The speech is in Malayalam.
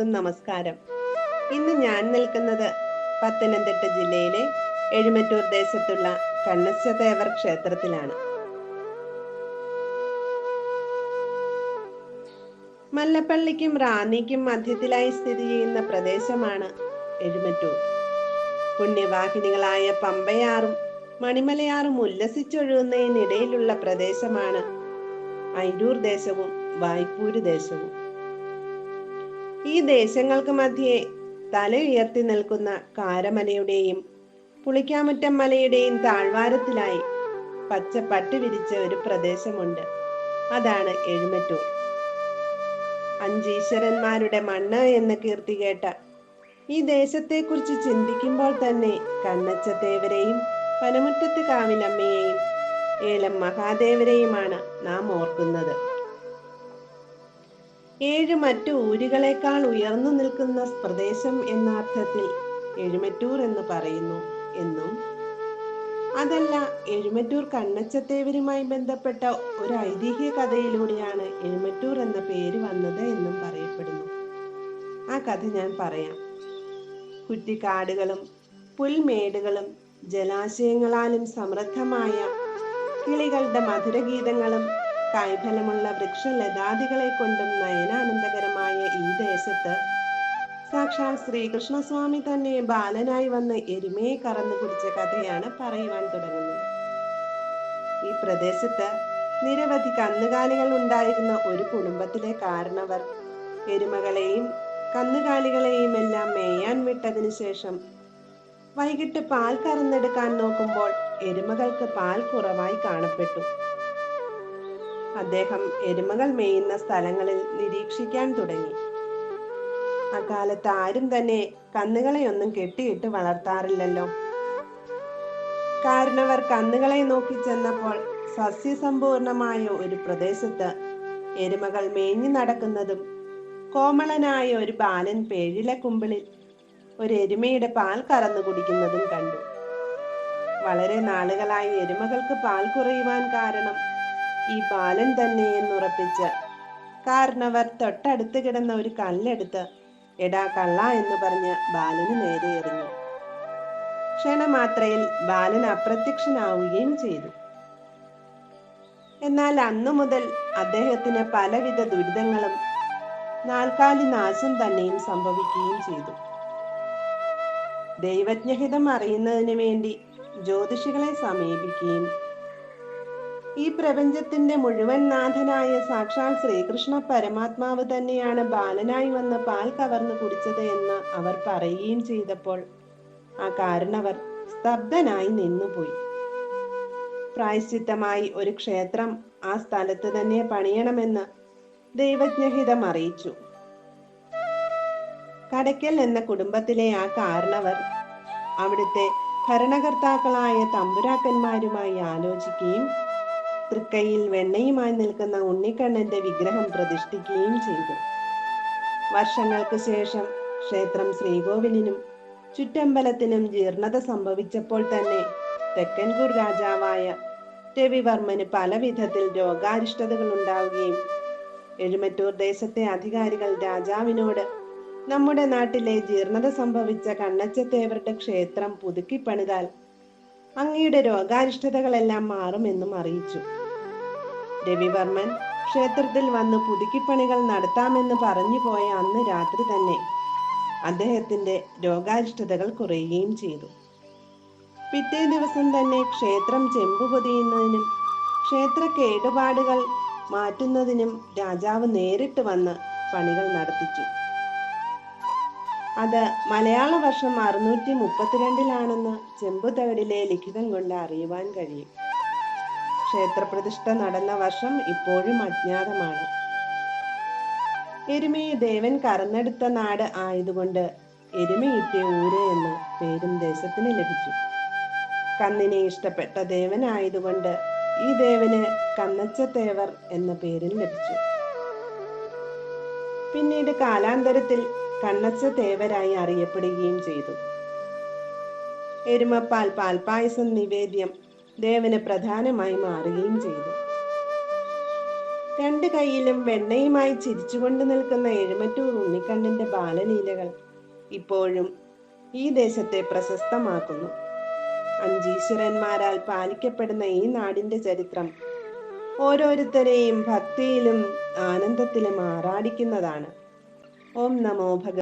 നമസ്കാരം. ഇന്ന് ഞാൻ നിൽക്കുന്നത് പത്തനംതിട്ട ജില്ലയിലെ എഴുമറ്റൂർ ദേശത്തുള്ള കണ്ണസ്യദേവർ ക്ഷേത്രത്തിലാണ്. മല്ലപ്പള്ളിക്കും റാന്നിക്കും മധ്യത്തിലായി സ്ഥിതി ചെയ്യുന്ന പ്രദേശമാണ് എഴുമറ്റൂർ. പുണ്യവാഹിനികളായ പമ്പയാറും മണിമലയാറും ഉല്ലസിച്ചൊഴുകുന്നതിനിടയിലുള്ള പ്രദേശമാണ് ഐരൂർ ദേശവും വായ്പൂര് ദേശവും. ഈ ദേശങ്ങൾക്ക് മധ്യേ തല ഉയർത്തി നിൽക്കുന്ന കാരമലയുടെയും പുളിക്കാമുറ്റം മലയുടെയും താഴ്വാരത്തിലായി പച്ച പട്ട് വിരിച്ച ഒരു പ്രദേശമുണ്ട്. അതാണ് എഴുമറ്റൂർ. അഞ്ചീശ്വരന്മാരുടെ മണ്ണ് എന്ന് കീർത്തി കേട്ട ഈ ദേശത്തെക്കുറിച്ച് ചിന്തിക്കുമ്പോൾ തന്നെ കണ്ണച്ച കണ്ണച്ചത്തേവരെയും പനമുറ്റത്ത് കാവിലമ്മയെയും ഏലം മഹാദേവരെയുമാണ് നാം ഓർക്കുന്നത്. ഏഴ് മറ്റു ഊരുകളെക്കാൾ ഉയർന്നു നിൽക്കുന്ന പ്രദേശം എന്ന അർത്ഥത്തിൽ എഴുമറ്റൂർ എന്ന് പറയുന്നു. എന്നും അതല്ല എഴുമറ്റൂർ കണ്ണച്ചത്തേവരുമായി ബന്ധപ്പെട്ട ഒരു ഐതിഹ്യ കഥയിലൂടെയാണ് എഴുമറ്റൂർ എന്ന പേര് വന്നത് എന്നും പറയപ്പെടുന്നു. ആ കഥ ഞാൻ പറയാം. കുറ്റിക്കാടുകളും പുൽമേടുകളും ജലാശയങ്ങളാലും സമൃദ്ധമായ കിളികളുടെ മധുരഗീതങ്ങളും കായ്ഫലമുള്ള വൃക്ഷലതാദികളെ കൊണ്ടും നയനാനന്ദകരമായ ഈ ദേശത്ത് സാക്ഷാൽ ശ്രീകൃഷ്ണസ്വാമി തന്നെ ബാലനായി വന്ന് എരുമയെ കറന്നു കുടിച്ച കഥയാണ് പറയുവാൻ തുടങ്ങുന്നത്. ഈ പ്രദേശത്ത് നിരവധി കന്നുകാലികൾ ഉണ്ടായിരുന്ന ഒരു കുടുംബത്തിലെ കാരണവർ എരുമകളെയും കന്നുകാലികളെയും എല്ലാം മേയാൻ വിട്ടതിനു ശേഷം വൈകിട്ട് പാൽ കറന്നെടുക്കാൻ നോക്കുമ്പോൾ എരുമകൾക്ക് പാൽ കുറവായി കാണപ്പെട്ടു. അദ്ദേഹം എരുമകൾ മേയുന്ന സ്ഥലങ്ങളിൽ നിരീക്ഷിക്കാൻ തുടങ്ങി. അക്കാലത്ത് ആരും തന്നെ കന്നുകളെയൊന്നും കെട്ടിയിട്ട് വളർത്താറില്ലല്ലോ. കാരണവർ കന്നുകളെ നോക്കി ചെന്നപ്പോൾ സസ്യസമ്പൂർണമായ ഒരു പ്രദേശത്ത് എരുമകൾ മേഞ്ഞു നടക്കുന്നതും കോമളനായ ഒരു ബാലൻ പേഴിലെ കുമ്പിളിൽ ഒരു എരുമയുടെ പാൽ കറന്നു കുടിക്കുന്നതും കണ്ടു. വളരെ നാളുകളായി എരുമകൾക്ക് പാൽ കുറയുവാൻ കാരണം ഈ ബാലൻ തന്നെ കാരണവർ തൊട്ടടുത്ത് കിടന്ന ഒരു കല്ലെടുത്ത് എടാ കള്ള എന്ന് പറഞ്ഞ് ബാലന് നേരെ എറിഞ്ഞു. ക്ഷണമാത്രയിൽ ബാലൻ അപ്രത്യക്ഷനാവുകയും ചെയ്തു. എന്നാൽ അന്നു മുതൽ അദ്ദേഹത്തിന് പലവിധ ദുരിതങ്ങളും നാൽക്കാലി നാശം തന്നെയും സംഭവിക്കുകയും ചെയ്തു. ദൈവജ്ഞഹിതം അറിയുന്നതിന് വേണ്ടി ജ്യോതിഷികളെ സമീപിക്കുകയും ഈ പ്രപഞ്ചത്തിന്റെ മുഴുവൻ നാഥനായ സാക്ഷാൽ ശ്രീകൃഷ്ണ പരമാത്മാവ് തന്നെയാണ് ബാലനായി വന്ന് പാൽ കവർന്നു കുടിച്ചത് എന്ന് അവർ പറയുകയും ചെയ്തപ്പോൾ ആ കാരണവർ സ്തബ്ധനായി നിന്നുപോയി. പ്രായശ്ചിത്തമായി ഒരു ക്ഷേത്രം ആ സ്ഥലത്ത് തന്നെ പണിയണമെന്ന് ദൈവജ്ഞഹിതം അറിയിച്ചു. കടയ്ക്കൽ എന്ന കുടുംബത്തിലെ ആ കാരണവർ അവിടുത്തെ ഭരണകർത്താക്കളായ തമ്പുരാക്കന്മാരുമായി ആലോചിക്കുകയും തൃക്കൈയിൽ വെണ്ണയുമായി നിൽക്കുന്ന ഉണ്ണിക്കണ്ണന്റെ വിഗ്രഹം പ്രതിഷ്ഠിക്കുകയും ചെയ്തു. വർഷങ്ങൾക്ക് ശേഷം ക്ഷേത്രം ശ്രീകോവിലിനും ചുറ്റമ്പലത്തിനും ജീർണത സംഭവിച്ചപ്പോൾ തന്നെ തെക്കൻകൂർ രാജാവായ രവിവർമ്മന് പല വിധത്തിൽ രോഗാരിഷ്ടതകൾ ഉണ്ടാവുകയും എഴുമറ്റൂർ ദേശത്തെ അധികാരികൾ രാജാവിനോട് നമ്മുടെ നാട്ടിലെ ജീർണത സംഭവിച്ച കണ്ണച്ചത്തേവരുടെ ക്ഷേത്രം പുതുക്കി പണിതാൽ അങ്ങയുടെ രോഗാരിഷ്ടതകളെല്ലാം മാറുമെന്നും അറിയിച്ചു. രവിവർമ്മൻ ക്ഷേത്രത്തിൽ വന്ന് പുതുക്കിപ്പണികൾ നടത്താമെന്ന് പറഞ്ഞു പോയ അന്ന് രാത്രി തന്നെ അദ്ദേഹത്തിന്റെ രോഗാരിഷ്ടതകൾ കുറയുകയും ചെയ്തു. പിറ്റേ ദിവസം തന്നെ ക്ഷേത്രം ചെമ്പു പൊതിയുന്നതിനും ക്ഷേത്ര കേടുപാടുകൾ മാറ്റുന്നതിനും രാജാവ് നേരിട്ട് വന്ന് പണികൾ നടത്തിച്ചു. അത് മലയാള വർഷം അറുന്നൂറ്റി മുപ്പത്തിരണ്ടിലാണെന്ന് ചെമ്പുതകടിലെ ലിഖിതം കൊണ്ട് അറിയുവാൻ കഴിയും. ക്ഷേത്രപ്രതിഷ്ഠ നടന്ന വർഷം ഇപ്പോഴും അജ്ഞാതമാണ്. എരുമയെ ദേവൻ കറന്നെടുത്ത നാട് ആയതുകൊണ്ട് എരുമയിട്ടിയ ഊര് എന്ന പേരും ദേശത്തിന് ലഭിച്ചു. കന്നിനെ ഇഷ്ടപ്പെട്ട ദേവനായതുകൊണ്ട് ഈ ദേവന് കന്നച്ചത്തേവർ എന്ന പേരും ലഭിച്ചു. പിന്നീട് കാലാന്തരത്തിൽ കണ്ണച്ച തേവരായി അറിയപ്പെടുകയും ചെയ്തു. എരുമപ്പാൽ പാൽപായസം നിവേദ്യം ദേവന് പ്രധാനമായി മാറുകയും ചെയ്തു. രണ്ട് കൈയിലും വെണ്ണയുമായി ചിരിച്ചുകൊണ്ട് നിൽക്കുന്ന എഴുമറ്റൂർ ഉണ്ണിക്കണ്ണിന്റെ ബാലലീലകൾ ഇപ്പോഴും ഈ ദേശത്തെ പ്രശസ്തമാക്കുന്നു. അഞ്ചീശ്വരന്മാരാൽ പാലിക്കപ്പെടുന്ന ഈ നാടിന്റെ ചരിത്രം ഓരോരുത്തരെയും ഭക്തിയിലും ആനന്ദത്തിലും ആറാടിക്കുന്നതാണ്. ഓം നമോ ഭഗ